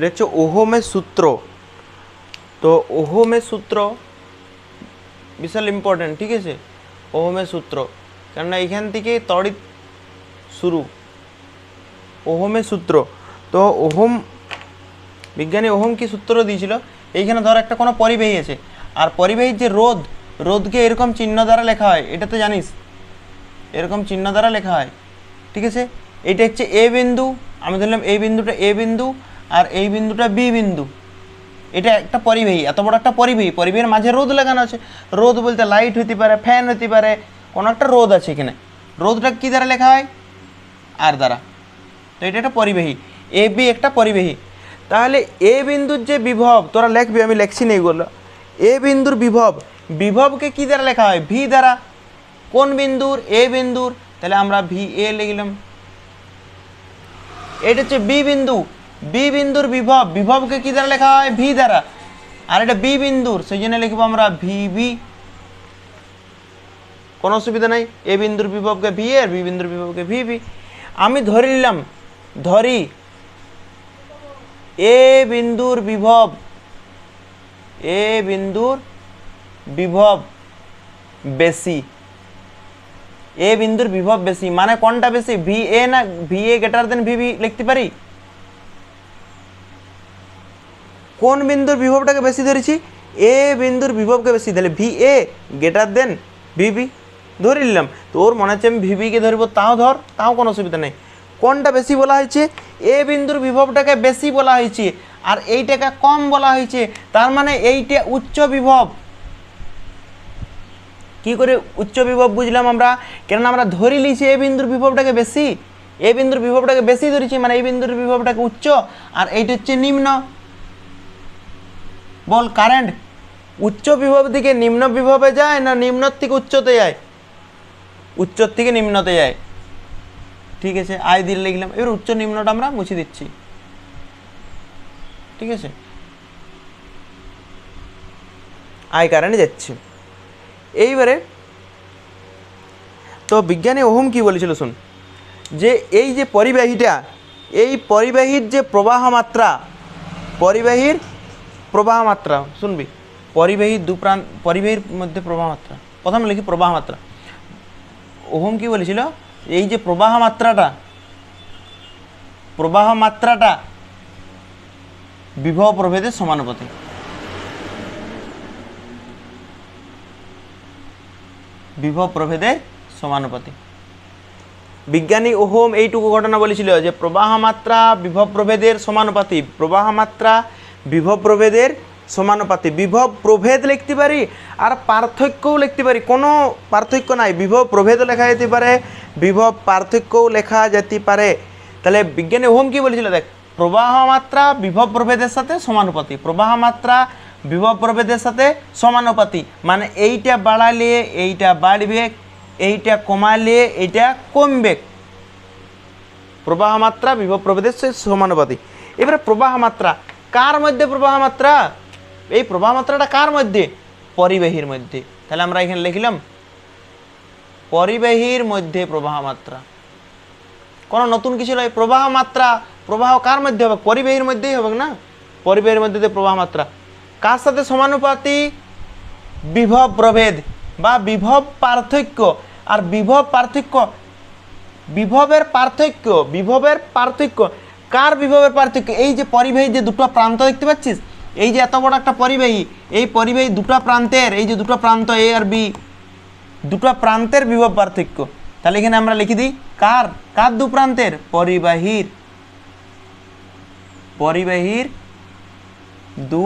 এটা হচ্ছে ওহমের সূত্র। তো ওহমের সূত্র বিশাল ইম্পর্ট্যান্ট ঠিক আছে? ওহমের সূত্র। কেননা এখান থেকে তড়িৎ শুরু। ওহমের সূত্র। তো ওহম, বিজ্ঞানী ওহম কি সূত্র দিয়েছিল? এইখানে ধর একটা কোনো পরিবাহী আছে। আর পরিবাহীর যে রোধ, রোধকে এরকম চিহ্ন দ্বারা লেখা হয়, এটা তো জানিস? এরকম চিহ্ন দ্বারা লেখা হয়, ঠিক আছে? এটা হচ্ছে এ বিন্দু, আমি ধরলাম এই বিন্দুটা এ বিন্দু আর এই বিন্দুটা বি বিন্দু। এটা একটা পরিবাহী, এত বড় একটা পরিবাহী। পরিবাহীর মাঝে রোদ লাগানো আছে। রোদ বলতে লাইট হতে পারে ফ্যান হতে পারে, কোনো একটা রোদ আছে এখানে। রোদটা কী দ্বারা লেখা হয়? আর দ্বারা। তো এটা একটা পরিবাহী। এ, বি একটা পরিবাহী। তাহলে এ বিন্দুর যে বিভব, তোরা লেখবি, আমি লেখছি না এগুলো। এ বিন্দুর বিভব, বিভবকে কী দ্বারা লেখা হয়? ভি দ্বারা। কোন বিন্দুর? এ বিন্দুর। তাহলে আমরা ভি এ লিখলাম। এটা হচ্ছে বি বিন্দু। বি বিন্দুর বিভব, বিভবকে কী দ্বারা লেখা হয়? ভি দ্বারা। আর এটা বি বিন্দুর সেই জন্য লিখব আমরা ভি বি কোনো অসুবিধা নাই। এ বিন্দুর বিভবকে ভি আর বি বিন্দুর বিভবকে ভি বি আমি ধরে নিলাম, ধরি এ বিন্দুর বিভব এ বিন্দুর বিভব বেশি। এ বিন্দুর বিভব বেশি। মানে কোনটা বেশি? ভি এ না V A greater than V B লিখতে পারি? কোন বিন্দুর বিভবটাকে বেশি ধরেছি? এ বিন্দুর বিভবকে বেশি, তাহলে V A greater than V B ধরে নিলাম। তোর মনে হচ্ছে আমি ভিবিকে ধরবো, তাও ধর, তাও কোনো অসুবিধা নেই। কোনটা বেশি বলা হয়েছে? এ বিন্দুর বিভবটাকে বেশি বলা হয়েছে, আর এইটাকে কম বলা হয়েছে, তার মানে এইটা উচ্চ বিভব। কি করে উচ্চ বিভব বুঝলাম আমরা? কেননা আমরা ধরে লিছি এ বিন্দুর বিভবটাকে বেশি, এ বিন্দুর বিভবটাকে বেশি ধরেছি মানে এই বিন্দুর বিভবটাকে উচ্চ, আর এইটা হচ্ছে নিম্ন। বল কারেন্ট উচ্চ বিভব থেকে নিম্ন বিভবে যায় না নিম্ন থেকে উচ্চতে যায়? উচ্চর থেকে নিম্নতে যায়। ঠিক আছে আয় দিয়ে লিখলাম। এবার উচ্চ নিম্নটা আমরা মুছে দিচ্ছি। ঠিক আছে? আয় কারেন্ট যাচ্ছে। এইবারে, তো বিজ্ঞানী ওহম কি বলেছিল শুন? যে এই যে পরিবাহীটা, এই পরিবাহীর যে প্রবাহ মাত্রা, পরিবাহীর প্রবাহ মাত্রা শুনবি? পরিবাহীর দু প্রান্ত পরিবাহীর মধ্যে প্রবাহ মাত্রা প্রথমে লিখি প্রবাহ মাত্রা ওহম কি বলেছিল? এই যে প্রবাহ মাত্রাটা প্রবাহ মাত্রাটা বিভব প্রভেদের সমানুপাতিক। বিভব প্রভেদের সমানুপাতিক। বিজ্ঞানী ওহম এইটুকু ঘটনা বলেছিল যে প্রবাহ মাত্রা বিভব প্রভেদের সমানুপাতি প্রবাহ মাত্রা বিভব প্রভেদের সমানুপাতি। বিভব প্রভেদ লিখতে পারি আর পার্থক্যও লিখতে পারি। কোনো পার্থক্য নাই। বিভব প্রভেদও লেখা যেতে পারে, বিভব পার্থক্যও লেখা যেতে পারে। তাহলে বিজ্ঞানী ওহম কি বলেছিল? দেখ, প্রবাহ মাত্রা বিভব প্রভেদের সাথে সমানুপাতি। প্রবাহ মাত্রা বিভব প্রভেদের সাথে সমানুপাতি। মানে এইটা বাড়ালে এইটা বাড়বে, এইটা কমালে এইটা কমবে। প্রবাহ মাত্রা বিভব প্রভেদের সমানুপাতি। এবারে প্রবাহ মাত্রা কার মধ্যে প্রবাহ মাত্রা এই প্রবাহ মাত্রাটা কার মধ্যে? পরিবাহীর মধ্যে। তাহলে আমরা এখানে লিখলাম, পরিবাহীর মধ্যে প্রবাহ মাত্রা কোনো নতুন কিছু নয় প্রবাহ মাত্রা প্রবাহ কার মধ্যে হবে? পরিবাহীর মধ্যেই হবে না? পরিবাহীর মধ্যে প্রবাহ মাত্রা কার সাথে সমানুপাতি? বিভব প্রভেদ বা বিভব পার্থক্য। আর বিভব পার্থক্য, বিভবের পার্থক্য বিভবের পার্থক্য কার বিভবের পার্থক্য? এই যে পরিবাহী যে দুটো প্রান্ত দেখতে পাচ্ছিস? এই যে এত বড় একটা পরিবাহী, এই পরিবাহী দুটো প্রান্তের, এই যে দুটো প্রান্ত এ আর বি দুটো প্রান্তের বিভব পার্থক্য। তাহলে এখানে আমরা লিখে দিই, কার? কার দু প্রান্তের? পরিবাহীর। পরিবাহীর দু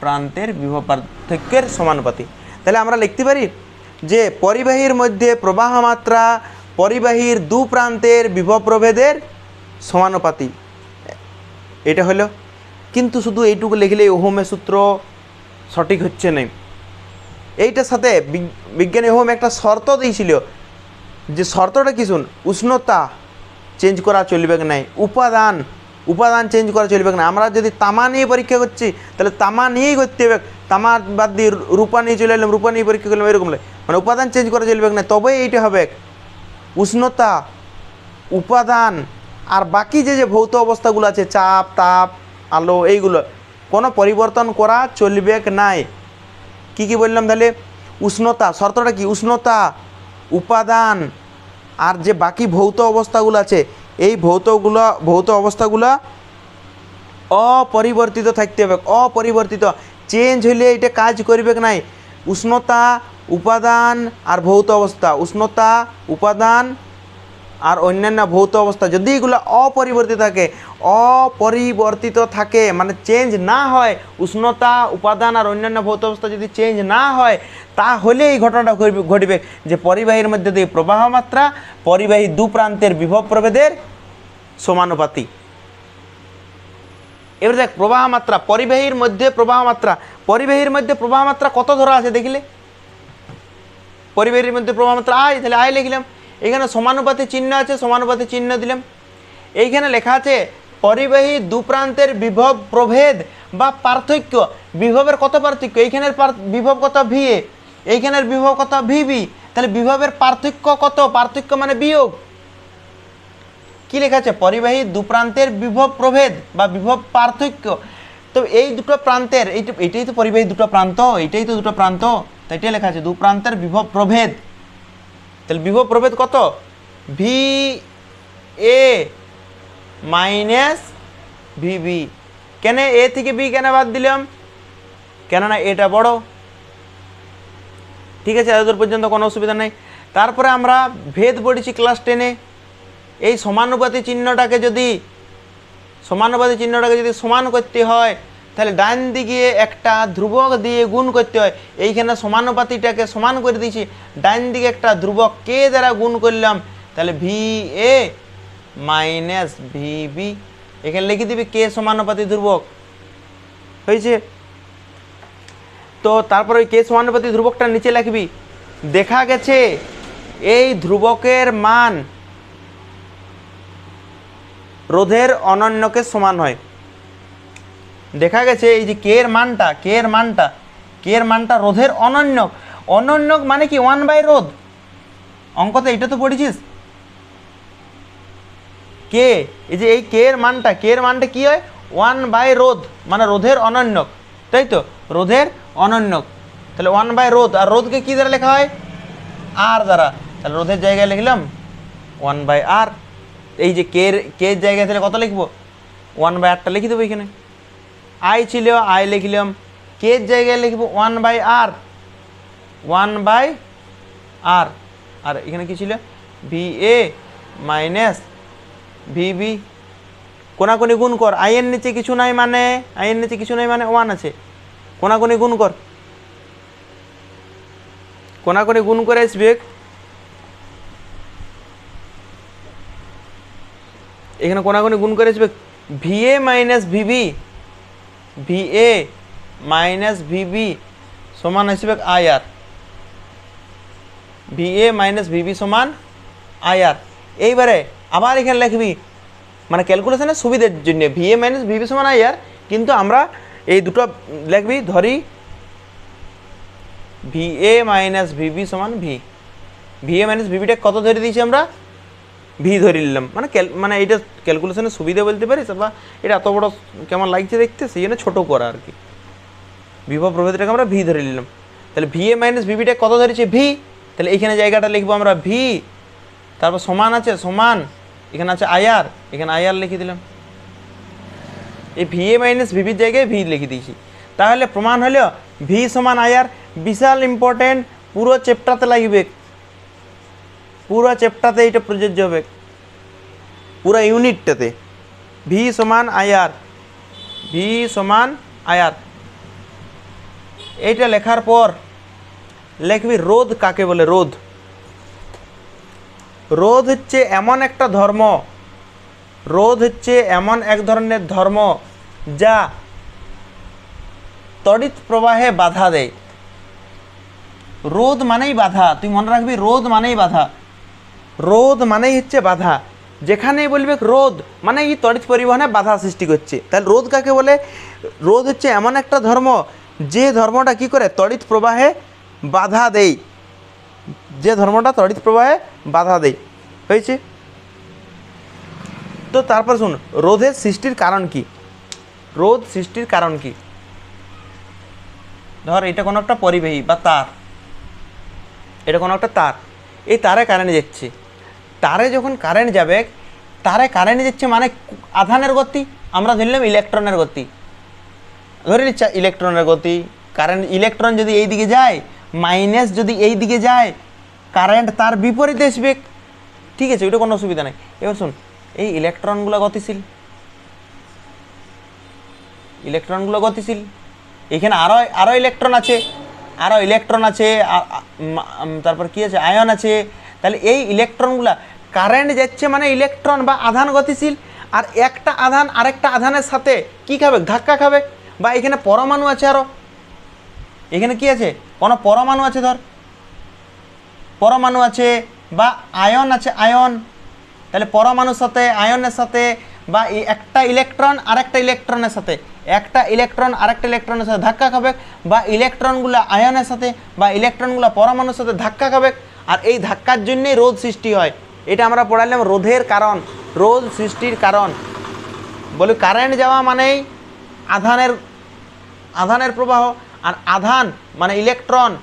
প্রান্তের বিভব পার্থক্যের সমানুপাতি। তাহলে আমরা লিখতে পারি যে পরিবাহীর মধ্যে প্রবাহ মাত্রা পরিবাহীর দু প্রান্তের বিভব প্রভেদের সমানুপাতি এটা হলো, কিন্তু শুধু এইটুকু লিখলেই ওহোমের সূত্র সঠিক হচ্ছে না এইটার সাথে বিজ্ঞানী ওহম একটা শর্ত দিয়েছিল যে শর্তটা কি শুন, উষ্ণতা চেঞ্জ করা চলবে নাই, উপাদান উপাদান চেঞ্জ করা চলবে না আমরা যদি তামা নিয়ে পরীক্ষা করছি, তাহলে তামা নিয়েই করতে হবে। তামা বাদ দিয়ে রূপা নিয়ে চলে এলাম, রূপা নিয়ে পরীক্ষা করলাম, এরকম মানে উপাদান চেঞ্জ করা চলবে না তবেই এইটা হবে। উষ্ণতা, উপাদান আর বাকি যে যে ভৌত অবস্থাগুলো আছে, চাপ, তাপ, আলো, এইগুলো, কোনো পরিবর্তন করা চলবে নাই? কি কি বললাম তাহলে? উষ্ণতা, শর্তটা কি? উষ্ণতা, উপাদান, আর যে বাকি ভৌত অবস্থাগুলো আছে, এই ভৌতগুলো, ভৌত অবস্থাগুলো অপরিবর্তিত থাকতে হবে, অপরিবর্তিত। চেঞ্জ হইলে এটা কাজ করবে নাই? উষ্ণতা, উপাদান, আর ভৌত অবস্থা। উষ্ণতা, উপাদান আর অন্যান্য ভৌত অবস্থা, যদি এগুলো অপরিবর্তিত থাকে অপরিবর্তিত থাকে মানে চেঞ্জ না হয়, উষ্ণতা, উপাদান আর অন্যান্য ভৌত অবস্থা যদি চেঞ্জ না হয়, তাহলে এই ঘটনাটা ঘটবে- যে পরিবাহীর মধ্যে দিয়ে প্রবাহ মাত্রা, পরিবাহী দু প্রান্তের বিভব প্রভেদের সমানুপাতি এবার দেখ, প্রবাহ মাত্রা, পরিবাহীর মধ্যে প্রবাহ মাত্রা, পরিবাহীর মধ্যে প্রবাহ মাত্রা কত ধরা আছে দেখিলে? পরিবাহীর মধ্যে প্রবাহ মাত্রা আয়, তাহলে আয় লিখলাম। এখানে সমানুপাতি চিহ্ন আছে সমানুপাতি চিহ্ন দিলাম। এইখানে লেখা আছে, পরিবাহী দু প্রান্তের বিভব প্রভেদ বা পার্থক্য। বিভবের কত পার্থক্য? এইখানের বিভব কত ভি এ এইখানের বিভব কত ভিবি তাহলে বিভবের পার্থক্য কত? পার্থক্য মানে বিয়োগ। কি লেখা আছে? পরিবাহী দু প্রান্তের বিভব প্রভেদ বা বিভব পার্থক্য। তো এই দুটো প্রান্তের, এই এটাই তো পরিবাহী দুটো প্রান্ত, এটাই তো দুটো প্রান্ত। তো এটাই লেখা আছে, দু প্রান্তের বিভব প্রভেদ। তাহলে বিভব প্রভেদ কত? ভি এ মাইনাস ভিবি কেন এ থেকে বি কেন বাদ দিলাম? কেননা এটা বড়। ঠিক আছে, এতদূর পর্যন্ত কোনো অসুবিধা নেই। তারপরে আমরা ভেদ পড়েছি ক্লাস টেনে এই সমানুপাতি চিহ্নটাকে যদি সমানুপাতি চিহ্নটাকে যদি সমান করতে হয় তাহলে ডান দিকে একটা ধ্রুবক দিয়ে গুণ করতে হয়। এইখানে সমানুপাতিটাকে সমান করে দিয়েছি। ডান দিকে একটা ধ্রুবক কে দ্বারা গুণ করলাম। তাহলে V A minus V B. এখানে লিখে দিবি কে সমানুপাতি ধ্রুবক। হয়েছে? তো তারপর ওই কে সমানুপাতি ধ্রুবকটা নিচে লিখবি। দেখা গেছে এই ধ্রুবকের মান রোধের অনন্যকে সমান হয়। দেখা গেছে এই যে কে এর মানটা কে এর মানটা কে এর মানটা রোধের অনন্যক। অনন্যক মানে কি? ওয়ান বাই রোধ। অঙ্কতে এটা তো পড়েছিস? কে এই যে এই কে এর মানটা কে এর মানটা কি হয়? ওয়ান বাই রোধ মানে রোধের অনন্যক। তাই তো? রোধের অনন্যক। তাহলে ওয়ান বাই রোধ, আর রোধকে কি দ্বারা লেখা হয়? আর দ্বারা। তাহলে রোধের জায়গায় লিখলাম ওয়ান বাই আর এই যে কে কে জায়গায় তাহলে কত লিখব? ওয়ান বাই আরটা লিখে দেবো এখানে। আই ছিল আই লিখলাম কে জায়গায় লিখব one by R one by R আর এখানে কি ছিল V A minus V B কোনাকুনি গুণ কর আইয়ের নিচে কিছু নাই মানে আইয়ের নিচে কিছু নাই মানে ওয়ান আছে কোনাকুনি গুণ কর কোনাকুনি গুণ করে আসবে এখানে কোনাকুনি গুণ করে আসবে A minus V B V A minus V B সমান আসবে I R V A minus V B সমান আই আর এইবারে আবার এখানে লিখবি মানে ক্যালকুলেশনের সুবিধার জন্য। V A minus V B সমান আই আর কিন্তু আমরা এই দুটো লিখবি, ধরি V A minus V B সমান ভি ভি এ মাইনাস ভিবিটা কত ধরে দিয়েছি আমরা? ভি ধরে নিলাম। মানে মানে এটা ক্যালকুলেশনের সুবিধা বলতে পারিস বা এটা এত বড় কেমন লাগছে দেখতে, সেই জন্য ছোটো করা আর কি। বিভব প্রভেদটাকে আমরা ভি ধরে নিলাম। তাহলে ভি এ মাইনাস ভিবিটা কত ধরেছে? ভি। তাহলে এইখানে জায়গাটা লিখব আমরা ভি। তারপর সমান আছে? সমান। এখানে আছে আয়ার এখানে আয়ার লিখে দিলাম। এই ভি এ মাইনাস ভিভির জায়গায় ভি লিখে দিয়েছি। তাহলে প্রমাণ হলো, ভি সমান আয়ার বিশাল ইম্পর্টেন্ট পুরো চ্যাপ্টারতে লাগবে। পুরো চ্যাপ্টারতে এটা প্রযোজ্য হবে। পুরো ইউনিটটাতে ভি সমান আয়ার ভি সমান আয়ার এইটা লেখার পর লিখবি রোধ কাকে বলে? রোধ। রোধ হচ্ছে এমন একটা ধর্ম। রোধ হচ্ছে এমন এক ধরনের ধর্ম যা তড়িৎ প্রবাহে বাধা দেয়। রোধ মানেই বাধা। তুই মনে রাখবি, রোধ মানেই বাধা। রোধ মানেই হচ্ছে বাধা। যেখানেই বলবে রোদ মানে এই তড়িৎ পরিবহনে বাধা সৃষ্টি করছে। তাহলে রোদ কাকে বলে? রোদ হচ্ছে এমন একটা ধর্ম, যে ধর্মটা কি করে? তড়িৎ প্রবাহে বাধা দেয়। যে ধর্মটা তড়িৎ প্রবাহে বাধা দেয়। হয়েছে? তো তারপর শুন রোধের সৃষ্টির কারণ কি? রোধ সৃষ্টির কারণ কি? ধর, এটা কোনো একটা পরিবাহী বা তার। এটা কোনো একটা তার। এই তারে কারেন্ট যাচ্ছে। তারে যখন কারেন্ট যাবে, তারে কারেন্ট যাচ্ছে মানে আধানের গতি, আমরা ধরলাম ইলেকট্রনের গতি। ধরে নিচ্ছে ইলেকট্রনের গতি কারেন্ট ইলেকট্রন যদি এই দিকে যায় মাইনাস যদি এই দিকে যায় কারেন্ট তার বিপরীতে আসবে। ঠিক আছে, ওইটা কোনো অসুবিধা নেই। এবার শুন এই ইলেকট্রনগুলো গতিশীল। ইলেকট্রনগুলো গতিশীল। এখানে আরও আরও ইলেকট্রন আছে আরও ইলেকট্রন আছে তারপর কি আছে? আয়ন আছে তাহলে এই ইলেকট্রনগুলা কারেন্ট যাচ্ছে মানে ইলেকট্রন বা আধান গতিশীল, আর একটা আধান আরেকটা আধানের সাথে কি খাবে? ধাক্কা খাবে। বা এখানে পরমাণু আছে আরও এখানে কি আছে? কোনো পরমাণু আছে ধর। পরমাণু আছে বা আয়ন আছে, আয়ন। তাহলে পরমাণুর সাথে, আয়নের সাথে বা একটা ইলেকট্রন আরেকটা ইলেকট্রনের সাথে। একটা ইলেকট্রন আরেকটা ইলেকট্রনের সাথে ধাক্কা খাবে বা ইলেকট্রনগুলো আয়নের সাথে বা ইলেকট্রনগুলো পরমাণুর সাথে ধাক্কা খাবে। আর এই ধাক্কার জন্যেই রোদ সৃষ্টি হয়। এটা আমরা পড়ালাম রোধের কারণ রোদ সৃষ্টির কারণ। বলি কারেন্ট যাওয়া মানেই আধানের আধানের প্রবাহ আর আধান মানে ইলেকট্রন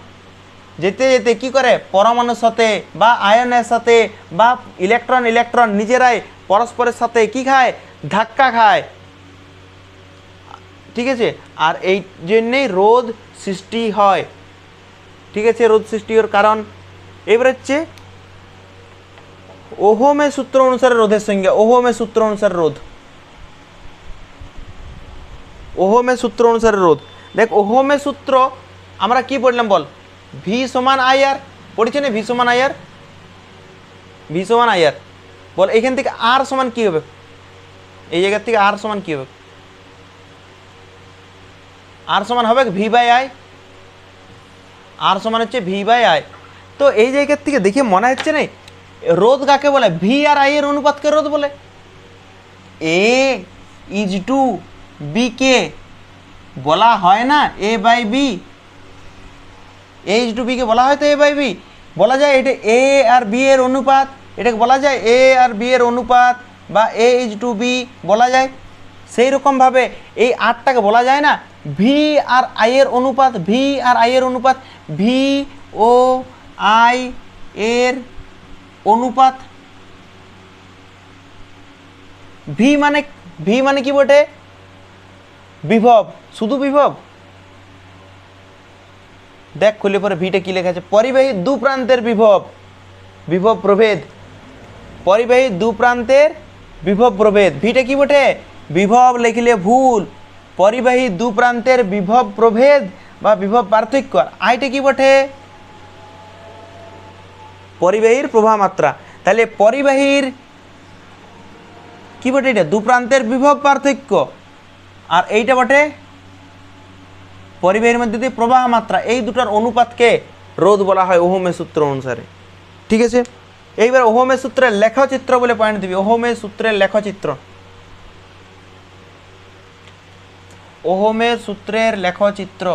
যেতে যেতে কি করে? পরমাণুর সাথে বা আয়নের সাথে বা ইলেকট্রন ইলেকট্রন নিজেরাই পরস্পরের সাথে কি খায়? ধাক্কা খায়। ঠিক আছে? আর এই জন্যেই রোদ সৃষ্টি হয়। ঠিক আছে? রোদ সৃষ্টি হওয়ার কারণ। এবার হচ্ছে ওহমের সূত্র অনুসারে রোধের সংজ্ঞা ওহমের সূত্র অনুসারে রোধ ওহমের সূত্র অনুসারে রোধ দেখ ওহমের সূত্র আমরা কি পড়লাম বল ভি সমান আই আর পড়েছে না ভি সমান আই আর ভি সমান আই আর বল এখান থেকে আর সমান কি হবে এই জায়গা থেকে আর সমান কি হবে আর সমান হবে ভি বাই আই আর সমান হচ্ছে ভি বাই আই তো এই জায়গার থেকে দেখে মনে হচ্ছে না রোধ কাকে বলে? ভি আর আই এর অনুপাতকে রোধ বলে। এ ইজ টু বি কে বলা হয় না A by B A is to বিকে বলা হয় তো এ বাই বি বলা যায় এটা এ আর বি এর অনুপাত, এটাকে বলা যায় এ আর বি এর অনুপাত বা এ ইজ টু বি বলা যায়। সেই রকমভাবে এই আটটাকে বলা যায় না ভি আর আই এর অনুপাত ভি আর আই এর অনুপাত ভি ও আই এর অনুপাত ভি মানে ভি মানে কি বটে? বিভব। শুধু বিভব? দেখ, খুলে পরে ভিটা কি লেখা আছে? পরিবাহী দু প্রান্তের বিভব বিভব প্রভেদ। পরিবাহী দু প্রান্তের বিভব প্রভেদ। ভিটা কি বটে? বিভব লিখলে ভুল। পরিবাহী দু প্রান্তের বিভব প্রভেদ বা বিভব পার্থক্য। আইটা কি বটে? পরিবাহীর প্রবাহ মাত্রা তাহলে পরিবাহীর কি বটে এটা? দু প্রান্তের বিভব পার্থক্য। আর এইটা বটে পরিবাহীর মধ্যে দিয়ে প্রবাহ মাত্রা এই দুটার অনুপাতকে রোধ বলা হয় ওহমের সূত্র অনুসারে। ঠিক আছে? এইবার ওহমের সূত্রের লেখচিত্র বলে পয়েন্ট দিবি। ওহমের সূত্রের লেখচিত্র। ওহমের সূত্রের লেখচিত্র।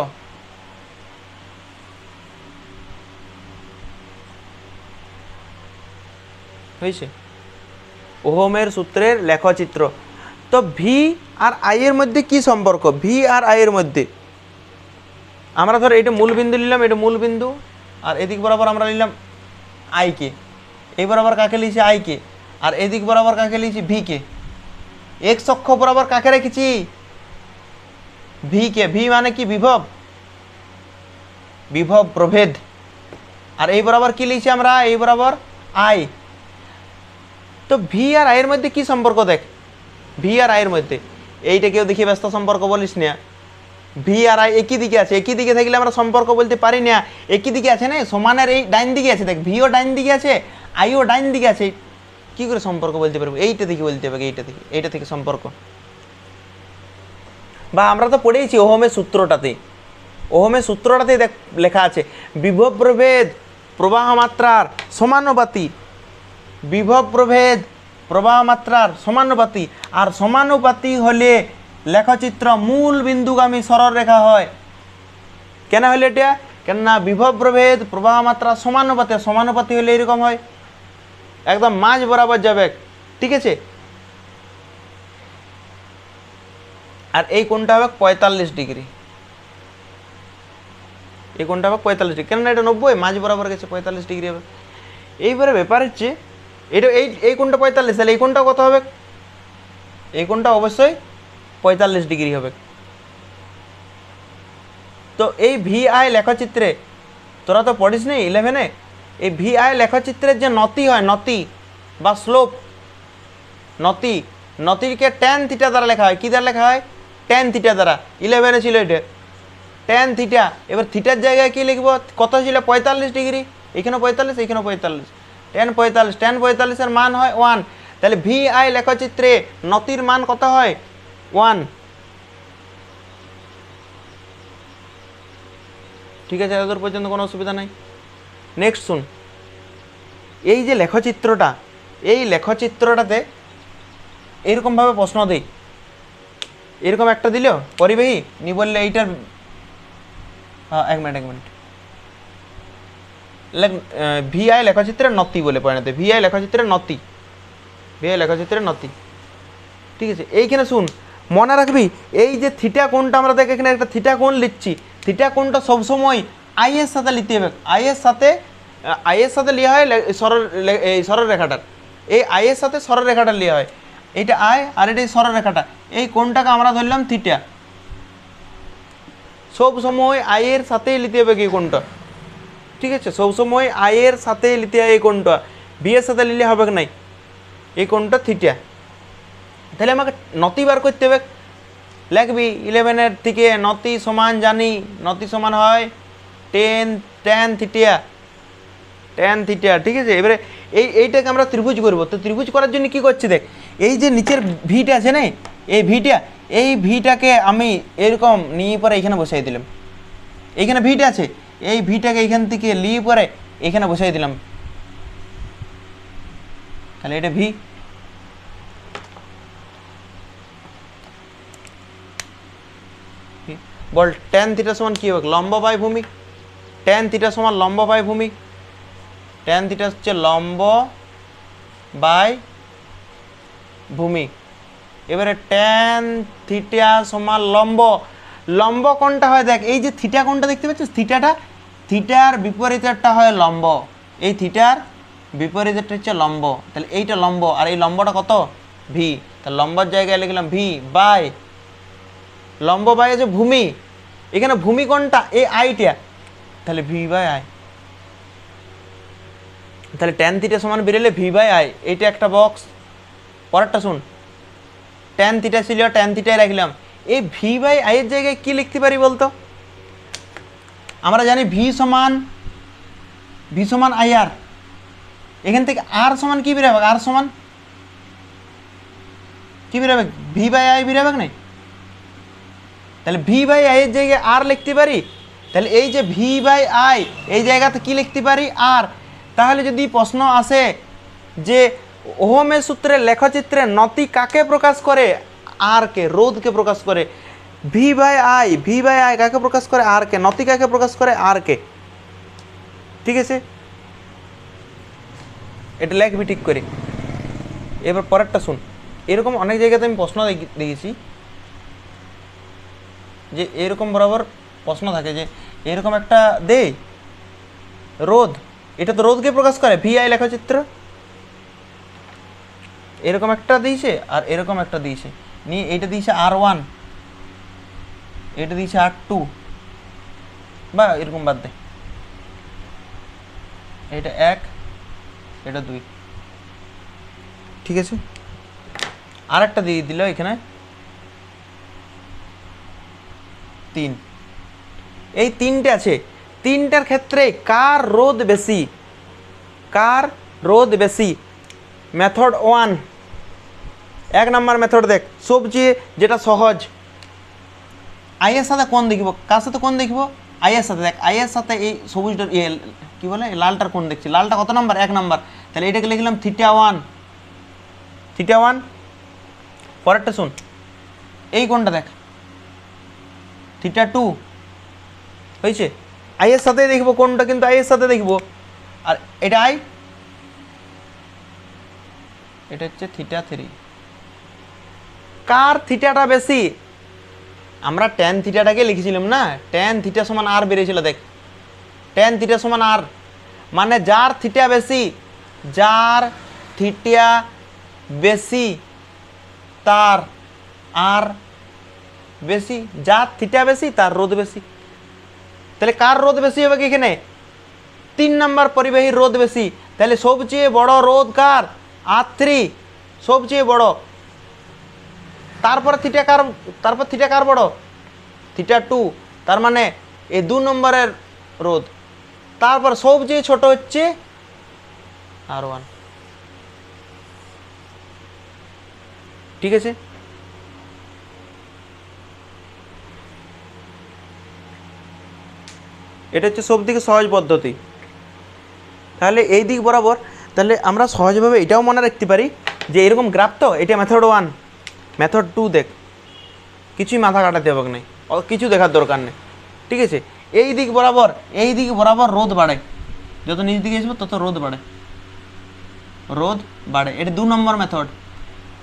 হয়েছে ওহমের সূত্রের লেখচিত্র। তো ভি আর আই এর মধ্যে কি সম্পর্ক? ভি আর আই এর মধ্যে। আমরা ধর এটা মূল বিন্দু নিলাম, এটা মূল বিন্দু, আর এদিক বরাবর আমরা নিলাম আইকে এই বরাবর কাকে লিখছি? আইকে আর এদিক বরাবর কাকে লিখছি? ভিকে এক অক্ষ বরাবর কাকে রেখেছি? ভিকে ভি মানে কি? বিভব। বিভব প্রভেদ। আর এই বরাবর কি লিখছি আমরা? এই বরাবর আই। তো ভি আর আয়ের মধ্যে কি সম্পর্ক দেখ? ভি আর আয়ের মধ্যে। এইটা কেউ দেখি ব্যস্ত সম্পর্ক বলিস না। ভি আর আই একই দিকে আছে। একই দিকে থাকলে আমরা সম্পর্ক বলতে পারি না। একই দিকে আছে না? সমানের এই ডাইন দিকে আছে। দেখ ভিও ডাইন দিকে আছে আইও ডাইন দিকে আছে। কি করে সম্পর্ক বলতে পারব? এইটা থেকে বলতে হবে, এইটা থেকে এইটা থেকে সম্পর্ক। বা আমরা তো পড়েইছি ওহমের সূত্রটাতে। ওহমের সূত্রটাতে দেখ, লেখা আছে, বিভব প্রভেদ, প্রবাহ মাত্রার, সমানুপাতি। বিভব প্রভেদ প্রবাহ মাত্রার সমানুপাতি। আর সমানুপাতি হলে লেখচিত্র মূল বিন্দুগামী সরলরেখা হয়। কেন হলে এটা? কেননা বিভব প্রভেদ প্রবাহ মাত্রা সমানুপাতি সমানুপাতি হলে এরকম হয়। একদম মাঝ বরাবর যাবে। ঠিক আছে? আর এই কোনটা হবে পঁয়তাল্লিশ ডিগ্রি। এই কোনটা হবে পঁয়তাল্লিশ ডিগ্রি। কেননা এটা নব্বই, মাঝ বরাবর গেছে, পঁয়তাল্লিশ ডিগ্রি হবে। এইবারে ব্যাপার হচ্ছে এটা এই এই কোনটা পঁয়তাল্লিশ, তাহলে এই কোনটা কত হবে? এই কোনটা অবশ্যই পঁয়তাল্লিশ ডিগ্রি হবে। তো এই ভি আই লেখচিত্রে, তোরা তো পড়িস নি ইলেভেনে এই ভি আই লেখচিত্রের যে নতি হয়, নতি বা স্লোপ নতি, নতিকে ট্যান থিটা দ্বারা লেখা হয়। কী দ্বারা লেখা হয়? ট্যান থিটা দ্বারা। ইলেভেনে ছিল এটা। ট্যান থিটা এবার থিটার জায়গায় কী লিখব? কত ছিল? পঁয়তাল্লিশ ডিগ্রি। এখানে পঁয়তাল্লিশ এখানে পঁয়তাল্লিশ। টেন পঁয়তাল্লিশ, টেন পঁয়তাল্লিশের মান হয় ওয়ান। তাহলে ভি আই লেখচিত্রে নতির মান কত হয়? ওয়ান। ঠিক আছে, এতদূর পর্যন্ত কোনো অসুবিধা নাই। নেক্সট শুন। এই যে লেখচিত্রটা, এই লেখচিত্রটাতে এরকমভাবে প্রশ্ন দিই। এরকম একটা দিল, পরিবাহী? নি বললে এইটার হ্যাঁ এক মিনিট এক মিনিট। ভিআই লেখচিত্রের নতি বলে পরিণত ভিআই লেখচিত্রের নতি ভিআই লেখচিত্রের নতি ঠিক আছে, এইখানে শুন, মনে রাখবি, এই যে থিটা কোণটা আমরা দেখ, এখানে একটা থিটা কোণ লিখছি থিটা কোণটা সবসময় আই এর সাথে লিখতে হবে। এর সাথে আই এর সাথে লিখা হয় সরল এই সরলরেখাটার এই আই এর সাথে সরলরেখাটা লিখা হয়। এটা আই আর এটা সরলরেখাটা এই কোণটাকে আমরা ধরলাম থিটা সব সময় আয়ের সাথেই নিতে হবে কি কোনটা ঠিক আছে? সবসময় আয়ের সাথে নিতে হয় এই কোনটা বিয়ের সাথে নিলে হবে নাই? এই কোনটা থিটা। তাহলে আমাকে নতি বার করতে হবে। লিখবি ইলেভেনের থেকে নতি সমান জানি নতি সমান হয় টেন টেন থিটিয়া টেন থিটা, ঠিক আছে? এবারে এই, এইটাকে আমরা ত্রিভুজ করব। তো ত্রিভুজ করার জন্য কি করছি দেখ, এই যে নিচের ভিটা আছে না, এই ভিটা, এই ভিটাকে আমি এরকম নিয়ে পরে এখানে বসাই দিলাম। এইখানে ভিটা আছে। এই ভিটাকে এখান থেকে নিয়ে পরে এখানে বসাই দিলাম। তাহলে এটা ভি বল টেন থিটা সমান কী হবে? লম্ব বাই ভূমি টেন থিটা সমান লম্ব বাই ভূমি টেন থিটা হচ্ছে লম্ব বাই ভূমি এবারে টেন থিটা সমান লম্ব লম্ব কোনটা হয়, দেখ, এই যে থিটা কোনটা দেখতে পাচ্ছিস থিটাটা থিটার বিপরীতেরটা হয় লম্ব। এই থিটার বিপরীতেরটা হচ্ছে লম্ব। তাহলে এইটা লম্ব, আর এই লম্বটা কত? ভি তাহলে লম্বর জায়গায় লিখলাম ভি বাই লম্ব বাই আছে ভূমি। এখানে ভূমি কোনটা এই আইটা তাহলে ভি বাই আই তাহলে টেন থিটা সমান বেরোলে ভি বাই আই এইটা একটা বক্স পরেরটা শুন। টেন থিটা ছিল টেন থিটায় রাখলাম। এই ভি বাই আই এর জায়গায় কি লিখতে পারি বলতো? আমরা জানি ভি সমান ভি সমান আই আর এখান থেকে আর সমান কি বেরোবে আর সমান কি বেরোবে ভি বাই আই বেরোবে নাই? তাহলে ভি বাই আই এর জায়গায় আর লিখতে পারি? তাহলে এই যে ভি বাই আই এই জায়গাতে কি লিখতে পারি? আর তাহলে যদি প্রশ্ন আসে যে ওহমের সূত্রে লেখচিত্রে নতি কাকে প্রকাশ করে? আর কে রোধকে প্রকাশ করে V by I V by I কাকে প্রকাশ করে? আর কে নতি কাকে প্রকাশ করে? আর কে ঠিক আছে? এটা লেখবি ঠিক করে। এবার পরেরটা শুন। এরকম অনেক জায়গাতে আমি প্রশ্ন দেখি- দেখেছি যে এরকম বরাবর প্রশ্ন থাকে যে এরকম একটা দে রোদ এটা তো রোদকে প্রকাশ করে। ভি ভিআই লেখচিত্র এরকম একটা দিয়েছে আর এরকম একটা দিয়েছে। নিয়ে এটা দিয়েছে আর ওয়ান এটা দিয়েছে আর টু বা, এরকম বাদ দে। এটা এক এটা দুই। ঠিক আছে? আর একটা দিয়ে দিল এখানে। তিন। এই তিনটে আছে। তিনটার ক্ষেত্রে কার রোদ বেশি? কার রোদ বেশি? মেথড ওয়ান এক নাম্বার মেথড দেখ সবচেয়ে যেটা সহজ। আইয়ের সাথে কোন দেখব? কার সাথে কোন দেখব? আইয়ের সাথে। দেখ আইয়ের সাথে এই সবুজটা ইয়ে কী বলে? লালটার কোন দেখছি? লালটা কত নাম্বার? এক নাম্বার। তাহলে এটাকে লিখলাম থিটা ওয়ান থিটা ওয়ান পরেরটা শুন। এই কোনটা দেখ? থিটা টু হয়েছে আইয়ের সাথে দেখব কোনটা কিন্তু আইয়ের সাথে দেখব। আর এটা আই? এটা হচ্ছে থিটা থ্রি কার থিটাটা বেশি? আমরা ট্যান থিটাটাকে লিখেছিলাম না? ট্যান থিটা সমান আর বেরিয়েছিল, দেখ। ট্যান থিটা সমান আর মানে যার থিটা বেশি, যার থিটা বেশি, তার আর বেশি, যার থিটা বেশি, তার রোদ বেশি। তাহলে কার রোদ বেশি হবে কি এখানে? তিন নম্বর পরিবাহী রোদ বেশি। তাহলে সবচেয়ে বড় রোদ কার? আর থ্রি সবচেয়ে বড়। তারপর থিটা কার, তারপর থিটা কার বড়? থিটা টু তার মানে এই দু নম্বরের রোদ তারপর সবচেয়ে ছোট হচ্ছে আর ওয়ান ঠিক আছে? এটা হচ্ছে সব থেকে সহজ পদ্ধতি। তাহলে এই দিক বরাবর, তাহলে আমরা সহজভাবে এটাও মনে রাখতে পারি যে এরকম গ্রাফ তো, এটা মেথড ওয়ান মেথড টু দেখ। কিছুই মাথা কাটাতে হবে না ও কিছু দেখার দরকার নেই। ঠিক আছে? এই দিক বরাবর, এই দিক বরাবর রোদ বাড়ে। যত নিচ দিকে আসবে তত রোদ বাড়ে। রোদ বাড়ে। এটা দু নম্বর মেথড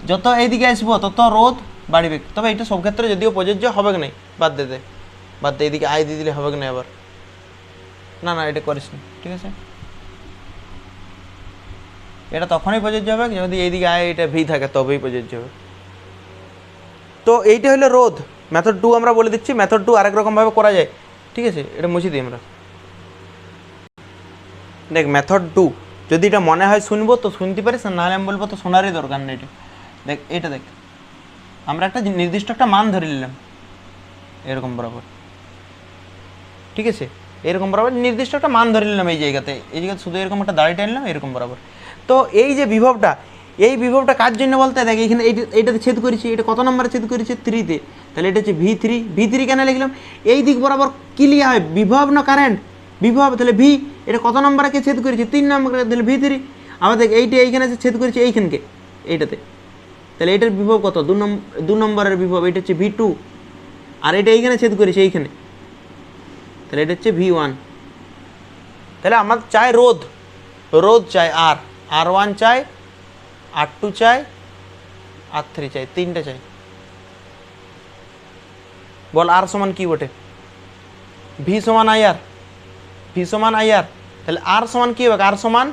যত এইদিকে আসব, তত রোদ বাড়বে। তবে এটা সব ক্ষেত্রে যদিও প্রযোজ্য, হবে না বাদ দে বাদ দে, এইদিকে আয় দিয়ে দিলে হবে না আবার? না না, এটা করিস না। ঠিক আছে? এটা তখনই প্রযোজ্য হবে, যদি এইদিকে আয়, এটা ভি থাকে, তবেই প্রযোজ্য হবে। তো এইটা হলো রোধ। মেথড টু আমরা বলে দিচ্ছি মেথড টু আরেক রকমভাবে করা যায়। ঠিক আছে? এটা মুছে দিই আমরা। দেখ মেথড টু যদি এটা মনে হয় শুনব তো শুনতে পারিস নাহলে আমি বলব তো শোনারই দরকার নেই এটা। দেখ এটা দেখ। আমরা একটা নির্দিষ্ট একটা মান ধরে নিলাম। এরকম বরাবর। ঠিক আছে? এরকম বরাবর নির্দিষ্ট একটা মান ধরে নিলাম এই জায়গাতে। এই জায়গাতে শুধু এরকম একটা দাঁড়িয়ে টানলাম, এরকম বরাবর। তো এই যে বিভবটা এই বিভবটা কার জন্য বলতে? দেখ এখানে এইটা এইটাতে ছেদ করেছি, এটা কত নম্বরে ছেদ করেছে? থ্রিতে। তাহলে এটা হচ্ছে ভি থ্রি ভি থ্রি কেন লিখলাম? এই দিক বরাবর কি লিয়া হয়। বিভব না কারেন্ট বিভব। তাহলে ভি এটা কত নম্বরে কে ছেদ করেছে? তিন নম্বরে। তাহলে ভি থ্রি আবার দেখ, এইটা এইখানে ছেদ করেছে এইখানকে, এইটাতে। তাহলে এটার বিভব কত? দু নম্বর দু নম্বরের বিভব। এটা হচ্ছে ভি টু আর এটা এইখানে ছেদ করেছে এইখানে। তাহলে এটা হচ্ছে ভি ওয়ান তাহলে আমার চাই রোদ রোদ চাই আর আর ওয়ান চাই আর টু চাই আর থ্রি চাই, তিনটে চাই। বল আর সমান কি বটে? ভি সমান আই আর, ভি সমান আই আর, তাহলে আর সমান কি হবে? আর সমান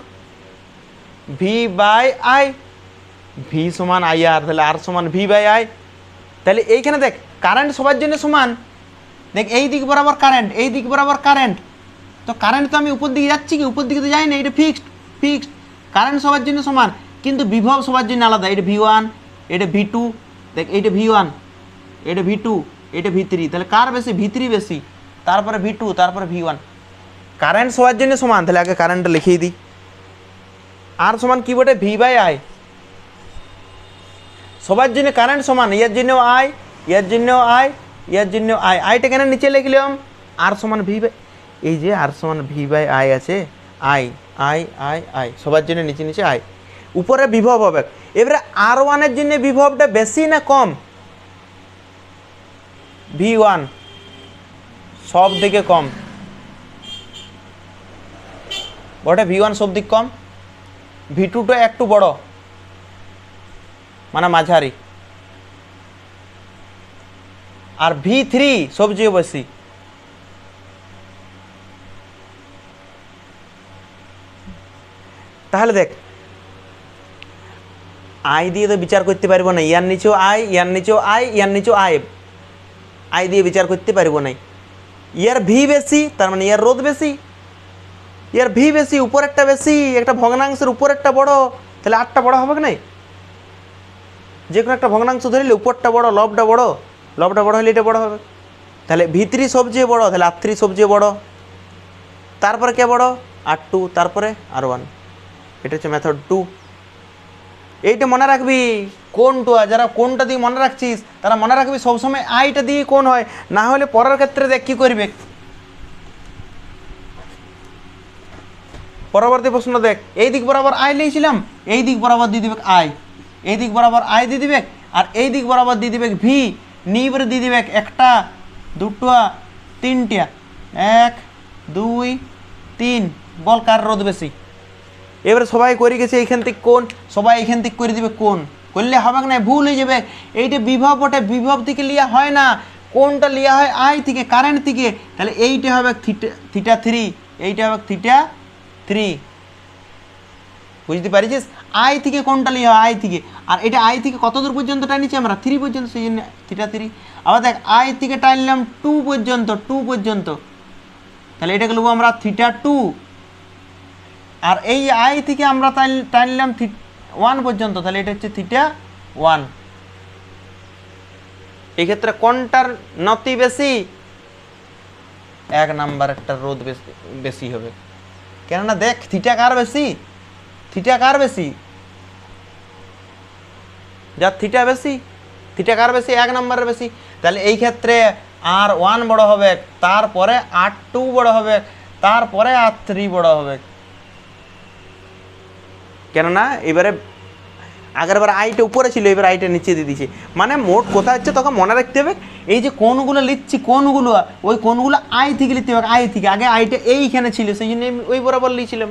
ভি বাই আই, ভি সমান আই আর, তাহলে আর সমান ভি বাই আই। তাহলে এইখানে দেখ কারেন্ট সবার জন্য সমান। দেখ, এই দিক বরাবর কারেন্ট এই দিক বরাবর কারেন্ট তো কারেন্ট তো আমি উপর দিকে যাচ্ছি কি? উপর দিকে তো যাই না এটা ফিক্সড ফিক্সড কারেন্ট সবার জন্য সমান। কিন্তু বিভব সবার জন্য আলাদা। এটা ভি ওয়ান এটা ভি টু দেখ এইটা ভি ওয়ান এটা ভি টু এটা ভি থ্রি তাহলে কার বেশি? ভি থ্রি বেশি, তারপরে ভি টু তারপরে ভি ওয়ান কারেন্ট সবার জন্য সমান। তাহলে আগে কারেন্টটা লিখিয়ে দিই। আর সমান কি বটে? ভি বাই আই সবার জন্য কারেন্ট সমান, ইয়ার জন্য আই ইয়ার জন্য আই ইয়ার জন্য আই আইটা কেন নিচে লিখলাম? আর সমান ভি বাই এই যে আর সমান ভি বাই আই আছে। আই আই আই আই সবার জন্য নিচে নিচে আই উপরে বিভব হবে। এবারে আর ওয়ানের জন্য বিভবটা বেশি না কম? ভি ওয়ান সব দিকে কম। বটে ভি ওয়ান সব দিক কম। ভি টুটা একটু বড়। মানে মাঝারি। আর ভি থ্রি সবচেয়ে বেশি। তাহলে দেখ আই দিয়ে তো বিচার করতে পারব না। ইয়ার নিচেও আই, ইয়ার নিচেও আই, ইয়ার নিচেও আই। আই দিয়ে বিচার করতে পারব না। ইয়ার ভি বেশি, তার মানে ইয়ার রোদ বেশি। ইয়ার ভি বেশি, উপরেরটা বেশি, একটা ভগ্নাংশের উপরেরটা বড়, তাহলে আটটা বড় হবে নাই? যে কোনো একটা ভগ্নাংশ ধরলে উপরটা বড়, লবটা বড় লবটা বড় হলে এটা বড় হবে। তাহলে ভিতরি সবচেয়ে বড়, তাহলে আর থ্রি সবচেয়ে বড়। তারপরে কে বড়? আর টু তারপরে আর ওয়ান এটা হচ্ছে মেথড টু এইটা মনে রাখবি। কোনটা যারা কোনটা দিয়ে মনে রাখছিস, তারা মনে রাখবি সবসময় আইটা দিয়ে কোন হয়? না হলে পরের ক্ষেত্রে দেখ কী করবে। পরবর্তী প্রশ্ন দেখ, এই দিক বরাবর আয় লিয়েছিলাম, এই দিক বরাবর দিয়ে দিবে আয়। এই দিক বরাবর আয় দিয়ে দিবে, আর এই দিক বরাবর দিয়ে দিবে ভি। নিবরে দিয়ে দিবে একটা, দুটো, তিনটা। এক, দুই, তিন। বল কার রোদ বেশি? এবারে সবাই করে গেছে এইখান থেকে কোন? সবাই এইখান থেকে করে দিবে কোন? করলে হবে না? ভুল হয়ে যাবে। এইটা বিভব, ওটা বিভব থেকে লিয়া হয় না। কোনটা লিয়া হয়? আই থেকে কারেন্ট থেকে। তাহলে এইটা হবে থিটা থিটা থ্রি এইটা হবে থিটা থ্রি বুঝতে পারিছিস আই থেকে কোনটা লিয়া হয়? আই থেকে। আর এটা আই থেকে কত দূর পর্যন্ত টানিছি আমরা? থ্রি পর্যন্ত, সেই জন্য থিটা থ্রি আবার দেখ, আই থেকে টানলাম টু পর্যন্ত টু পর্যন্ত। তাহলে এটাকে নেব আমরা থিটা টু আর এই আই থেকে আমরা টান- টানলাম ওয়ান পর্যন্ত, তাহলে এটা হচ্ছে থিটা ওয়ান। এক্ষেত্রে কোনটার নতি বেশি? এক নাম্বার একটা রোদ বেশি বেশি হবে। কেননা দেখ, থিটা কার বেশি? থিটা কার বেশি? যার থিটা বেশি, থিটা কার বেশি? এক নম্বরের বেশি। তাহলে এই ক্ষেত্রে আর ওয়ান বড় হবে, তারপরে আর টু বড় হবে, তারপরে আর থ্রি বড় হবে। কেননা এবারে আগেরবার আইটা উপরে ছিল, এবার আইটা নিচে দিয়ে দিচ্ছে মানে মোট কোথায় হচ্ছে, তোকে মনে রাখতে হবে, এই যে কোনগুলো লিখছি, কোনগুলো, ওই কোনগুলো আই থেকে লিখতে হবে, আই থেকে, আগে আইটা এইখানে ছিল, সেই জন্য ওই বরাবর লিখছিলাম।